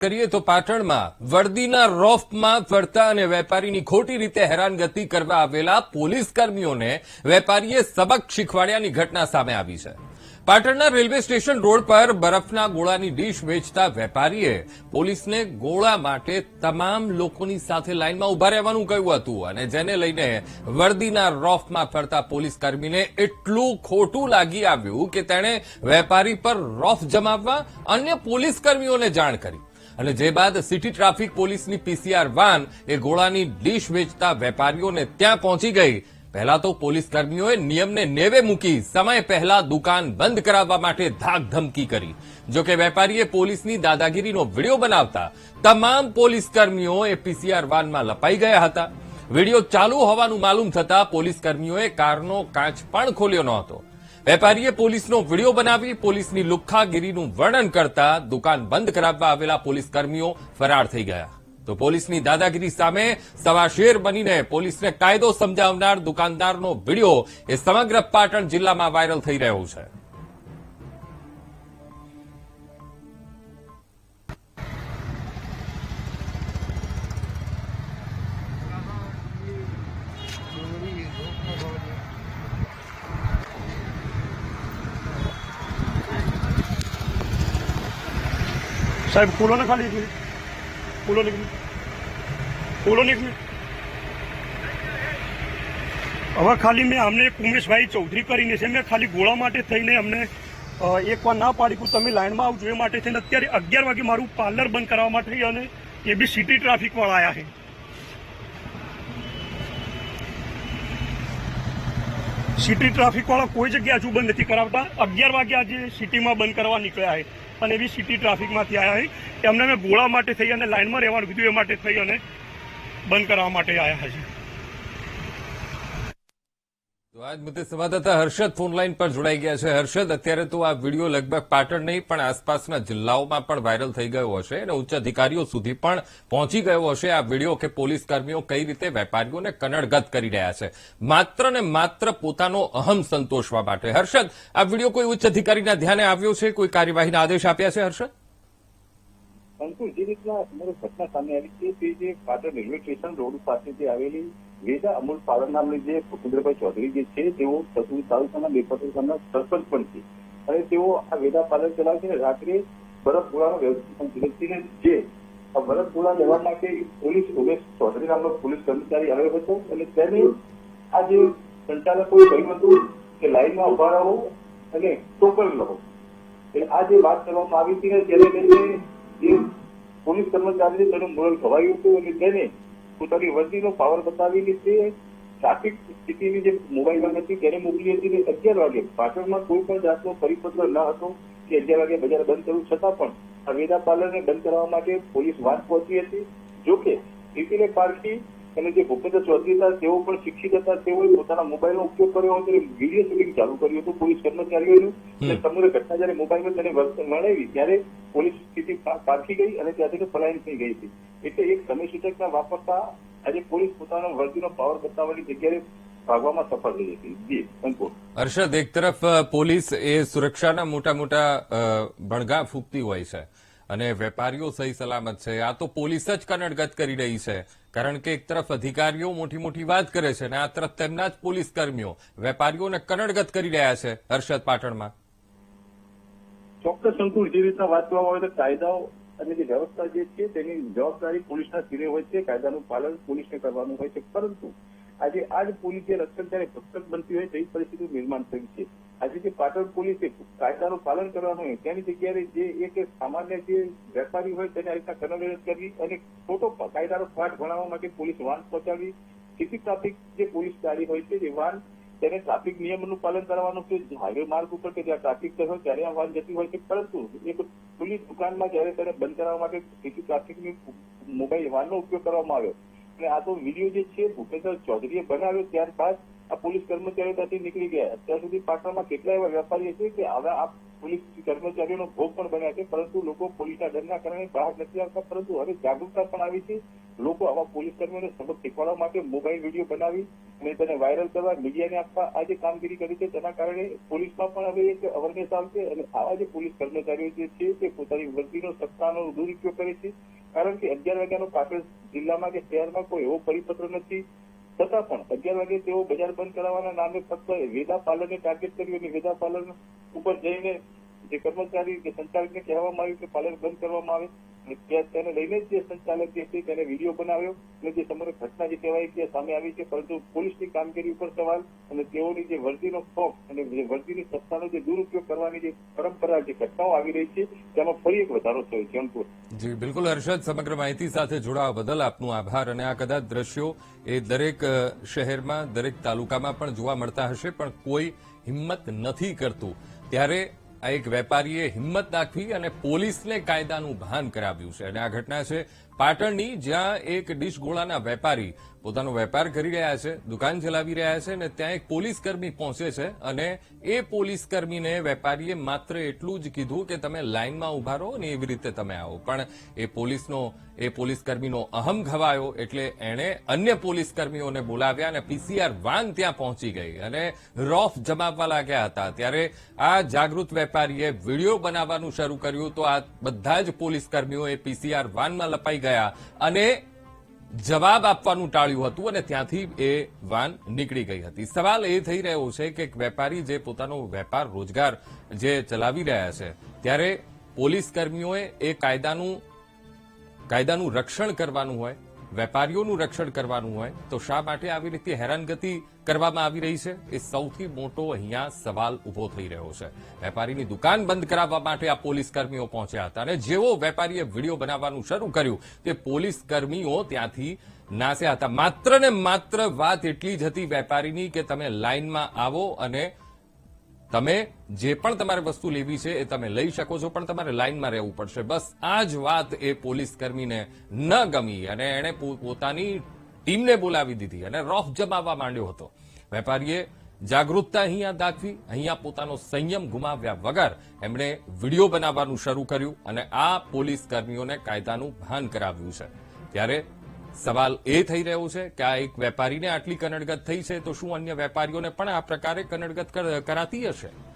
કરીએ તો પાટણમાં વર્દીના રોફમાં ફરતા અને વેપારીની ખોટી રીતે હેરાનગતિ કરવા આવેલા પોલીસ કર્મીઓને વેપારીએ સબક શીખવાડ્યાની ઘટના સામે આવી છે. પાટણના રેલવે સ્ટેશન રોડ પર બરફના ગોળાની ડીશ વેચતા વેપારીએ પોલીસને ગોળા માટે તમામ લોકોની સાથે લાઇનમાં ઊભા રહેવાનું કહ્યું હતું અને જેને લઈને વર્દીના રોફમાં ફરતા પોલીસ કર્મીને એટલું ખોટું લાગી આવ્યું કે તેણે વેપારી પર રોફ જમાવવા અન્ય પોલીસ કર્મીઓને જાણ કરી. અને જે બાદ સિટી ટ્રાફિક પોલીસની પીસીઆર વાન એ ગોળાની ડીશ વેચતા વેપારીઓને ત્યાં પહોંચી ગઈ. પહેલા તો પોલીસ કર્મીઓએ નિયમને નેવે મૂકી સમય પહેલા દુકાન બંધ કરાવવા માટે ધાક ધમકી કરી. જો કે વેપારીએ પોલીસની દાદાગીરીનો વીડિયો બનાવતા તમામ પોલીસ કર્મીઓ એ પીસીઆર વાનમાં લપાઈ ગયા હતા. વીડિયો ચાલુ હોવાનું માલુમ થતા પોલીસ કર્મીઓએ કારનો કાચ પણ ખોલ્યો નહોતો. વેપારીએ પોલીસનો વીડિયો બનાવી પોલીસની લુખ્ખાગીરીનું વર્ણન કરતા દુકાન બંધ કરાવવા આવેલા પોલીસ કર્મીઓ ફરાર થઈ ગયા. તો પોલીસની દાદાગીરી સામે સવા શેર બનીને પોલીસને કાયદો સમજાવનાર દુકાનદારનો વીડિયો એ સમગ્ર પાટણ જિલ્લામાં વાયરલ થઈ રહ્યો છે. સાહેબ ખોલો ને ખાલી એક મિનિટ ખોલો ને એક હવે ખાલી મેં અમને ઉમેશભાઈ ચૌધરી કરીને છે, મેં ખાલી ગોળા માટે થઈને અમને એકવાર એક વાર ના પાડી કે તમે લાઇનમાં આવજો એ માટે થઈને અત્યારે અગિયાર વાગે મારું પાર્લર બંધ કરવા માટે અને એ બી સિટી ટ્રાફિકવાળા આવ્યા છે. સિટી ટ્રાફિકવાળા કોઈ જગ્યા હજુ બંધ નથી કરાવતા. અગિયાર વાગે આજે સિટીમાં બંધ કરવા નીકળ્યા છે. અને એવી સિટી ટ્રાફિકમાંથી આવ્યા છે. એમને મેં ગોળા માટે થઈ અને લાઇનમાં રહેવાનું કીધું, એ માટે થઈ અને બંધ કરવા માટે આવ્યા છે. તો આજ મુદ્દે સંવાદદાતા હર્ષદ ફોનલાઈન પર જોડાઈ ગયા છે. હર્ષદ, અત્યારે તો આ વીડિયો લગભગ પાટણ નહીં, પણ આસપાસના જિલ્લાઓમાં પણ વાયરલ થઈ ગયો હશે અને ઉચ્ચ અધિકારીઓ સુધી પણ પહોંચી ગયો હશે આ વીડિયો કે પોલીસ કર્મીઓ કઈ રીતે વેપારીઓને કનડગત કરી રહ્યા છે. માત્ર ને માત્ર પોતાનો અહમ સંતોષવા માટે. હર્ષદ, આ વીડિયો કોઈ ઉચ્ચ અધિકારીના ધ્યાને આવ્યો છે? કોઈ કાર્યવાહીના આદેશ આપ્યા છે, હર્ષદ? અંકુર જે રીતના અમારે ઘટના સામે આવી છે, તે જે પાટણ રેલવે સ્ટેશન રોડ પાસેથી આવેલી વેદા અમૂલ પાલન નામની જે ભૂપેન્દ્રભાઈ ચૌધરી જે છે, તેઓ સસુર તાલુકાના બેપત્ર ગામના સરપંચ પણ છે. અને તેઓ આ વેદા પાલન ચલાવે છે અને રાત્રે બરફ ગોળાનો વ્યવસ્થિત વ્યક્તિને જે બરફ ગોળા લેવા માટે પોલીસ ઉમેશ ચૌધરી નામનો પોલીસ કર્મચારી આવ્યો હતો અને તેને આ જે સંચાલકોએ કહ્યું હતું કે લાઈનમાં ઊભા રહો અને ટોકન લો એટલે આ જે વાત કરવામાં આવી હતી ને, તેને લઈને જે પોલીસ કર્મચારીને તેનું મોરલ ખવાયું હતું અને તેને પોતાની વર્દીનો પાવર બતાવીને તે ટ્રાફિક સ્થિતિની જે મોબાઈલમાં હતી તેને મોકલી હતી ને અગિયાર વાગે પાટણમાં કોઈ પણ જાતનો પરિપત્ર ન હતો કે અગિયાર વાગે બજાર બંધ કરવું છતાં પણ આ વેદા પાર્લરને બંધ કરવા માટે પોલીસ વાત પહોંચી હતી. જોકે પીપીલે પાર્ટી અને જે ભૂપેન્દ્ર ચૌધરી હતા તેઓ પણ શિક્ષિત હતા. તેઓએ પોતાના મોબાઈલનો ઉપયોગ કર્યો હતો વીડિયો શૂટિંગ ચાલુ કર્યું હતું. પોલીસ કર્મચારીઓનું અને સમગ્ર ઘટના જયારે મોબાઈલમાં તેને વર્તન ત્યારે પોલીસ સ્થિતિ પારખી ગઈ અને ત્યાંથી પલાયન થઈ ગઈ હતી. એટલે એક સમય સૂચકના વાપરતા આજે પોલીસ પોતાનો વર્દીનો પાવર બતાવવાની જગ્યાએ ભાગવામાં સફળ થઈ હતી. જી અંકુર હર્ષદ એક તરફ પોલીસ એ સુરક્ષાના મોટા મોટા ભણગા ફૂંકતી હોય છે. અને વેપારીઓ સહી સલામત છે. આ તો પોલીસ જ કનડગત કરી રહી છે. કારણ કે એક તરફ અધિકારીઓ મોટી મોટી વાત કરે છે અને આ તરફ તેમના જ પોલીસ કર્મીઓ વેપારીઓને કનડગત કરી રહ્યા છે. હર્ષદ પાટણમાં. ચોક્કસ અંકુર, જે રીતના વાત કરવામાં આવે તો કાયદાઓ અને જે વ્યવસ્થા જે છે તેની જવાબદારી પોલીસના સિરે હોય છે. કાયદાનું પાલન પોલીસને કરવાનું હોય છે. પરંતુ આજે આ જ પોલીસ જે રક્ષણ ત્યારે ભક્ષક બનતી હોય તેવી પરિસ્થિતિનું નિર્માણ થયું છે. આજે જે પાટણ પોલીસે કાયદાનું પાલન કરવાનું હોય તેની જગ્યાએ જે એક સામાન્ય જે વેપારી હોય તેને આ રીતના કનડગત કરવી અને ખોટો કાયદાનો પાઠ ભણાવવા માટે પોલીસ વાન પહોંચાડવી. સીસી ટ્રાફિક જે પોલીસ ગાડી હોય છે, એ વાન તેને ટ્રાફિક નિયમોનું પાલન કરવાનું છે હાઈવે માર્ગ ઉપર કે જ્યાં ટ્રાફિક થયો ત્યારે આ વાહન જતી હોય છે. પરંતુ એક ખુલ્લી દુકાનમાં જ્યારે તેને બંધ કરાવવા માટે સીસી ટ્રાફિકની મોબાઈલ વાનનો ઉપયોગ કરવામાં આવ્યો. અને આ તો વીડિયો જે છે, ભૂપેન્દ્ર ચૌધરીએ બનાવ્યો ત્યારબાદ આ પોલીસ કર્મચારીઓ ત્યાંથી નીકળી ગયા. અત્યાર સુધી પાટણમાં કેટલા એવા વેપારીઓ છે કે હવે આ પોલીસ કર્મચારીઓનો ભોગ પણ બન્યા છે, પરંતુ લોકો પોલીસના ડરના કારણે બહાર નથી આવતા, પરંતુ હવે જાગૃતતા પણ આવી છે. લોકો આવા પોલીસ કર્મીઓને સબક શીખવાડવા માટે મોબાઈલ વીડિયો બનાવી અને તેને વાયરલ કરવા, મીડિયાને આપવા, આ જે કામગીરી કરી છે, તેના કારણે પોલીસમાં પણ હવે એક અવેરનેસ આવશે અને આવા જે પોલીસ કર્મચારીઓ જે છે, તે પોતાની વર્દીનો સત્તાનો દુરુપયોગ કરે છે. કારણ કે અગિયાર વાગ્યાનો પાટણ જિલ્લામાં કે શહેરમાં કોઈ એવો પરિપત્ર નથી. છતાં પણ અગિયાર વાગે તેઓ બજાર બંધ કરાવવાના નામે ફક્ત વેદા પાર્લરને ટાર્ગેટ કર્યું અને વેદા પાર્લર ઉપર જઈને જે કર્મચારી કે સંચાલકને કહેવામાં આવ્યું કે પાર્લર બંધ કરવામાં આવે તેને લઈને જ સંચાલક જે છે તેને વીડિયો બનાવ્યો અને જે સમગ્ર ઘટના જે કહેવાય છે સામે આવી છે. પરંતુ પોલીસની કામગીરી ઉપર સવાલ અને તેઓની જે વર્દીનો ખોફ અને જે વર્દીની સત્તાનો જે દુરુપયોગ કરવાની જે પરંપરા જે ઘટનાઓ આવી રહી છે, તેમાં ફરી એક વધારો થયો છે અંકુર. જી, બિલકુલ હર્ષદ, સમગ્ર માહિતી સાથે જોડાવા બદલ આપનો આભાર અને આ કદાચ દ્રશ્યો એ દરેક શહેરમાં, દરેક તાલુકામાં પણ જોવા મળતા હશે, પણ કોઈ હિંમત નથી કરતું. ત્યારે આ એક વેપારીએ હિંમત દાખવી અને પોલીસને કાયદાનું ભાન કરાવ્યું છે. અને આ ઘટના છે પાટણની જ્યાં એક ડીશ ગોળાના વેપારી પોતાનો વેપાર કરી રહ્યા છે, દુકાન ચલાવી રહ્યા છે અને ત્યાં એક પોલીસ કર્મી પહોંચે છે અને એ પોલીસ કર્મીને વેપારીએ માત્ર એટલું જ કીધું કે તમે લાઇનમાં ઊભા રહો અને એવી રીતે તમે આવો. પણ એ પોલીસનો, એ પોલીસ કર્મીનો અહમ ઘવાયો એટલે એણે અન્ય પોલીસ કર્મીઓને બોલાવ્યા અને પીસીઆર વાન ત્યાં પહોંચી ગઈ અને રોફ જમાવવા લાગ્યા હતા. ત્યારે આ જાગૃત વેપારીએ વીડિયો બનાવવાનું શરૂ કર્યું તો આ બધા જ પોલીસ કર્મીઓ એ પીસીઆર વાનમાં લપાઈ ગયા અને જવાબ આપવાનું ટાળ્યું હતું અને ત્યાંથી એ વાન નીકળી ગઈ હતી. સવાલ એ થઈ રહ્યો છે કે વેપારી જે પોતાનો વેપાર, રોજગાર જે ચલાવી રહ્યા છે, ત્યારે પોલીસ કર્મીઓએ એ કાયદાનું કાયદાનું રક્ષણ કરવાનું હોય વેપારીઓનું રક્ષણ કરવાનું હોય, તો શા માટે આવી રીતે હેરાનગતિ કરવામાં આવી રહી છે? એ સૌથી મોટો અહીંયા સવાલ ઊભો થઈ રહ્યો છે. વેપારીની દુકાન બંધ કરાવવા માટે આ પોલીસ કર્મીઓ પહોંચ્યા હતા અને જેવો વેપારીએ વીડિયો બનાવવાનું શરૂ કર્યું, તે પોલીસ કર્મીઓ ત્યાંથી નાસ્યા હતા. માત્ર ને માત્ર વાત એટલી જ હતી વેપારીની કે તમે લાઇનમાં આવો અને તમે જે પણ તમારે વસ્તુ લેવી છે એ તમે લઈ શકો છો, પણ તમારે લાઇનમાં રહેવું પડશે. બસ આ જ વાત એ પોલીસ કર્મીને ન ગમી અને એણે પોતાની ટીમને બોલાવી દીધી અને રોફ જમાવવા માંડ્યો હતો. વેપારીએ જાગૃતતા અહીંયા દાખવી, અહીંયા પોતાનો સંયમ ગુમાવ્યા વગર એમણે વીડિયો બનાવવાનું શરૂ કર્યું અને આ પોલીસ કર્મીઓને કાયદાનું ભાન કરાવ્યું છે. ત્યારે સવાલ એ થઈ રહ્યો છે કે આ એક વેપારીને આટલી કનડગત થઈ છે, તો શું અન્ય વેપારીઓને પણ આ પ્રકારે કનડગત કર- કરાતી હશે?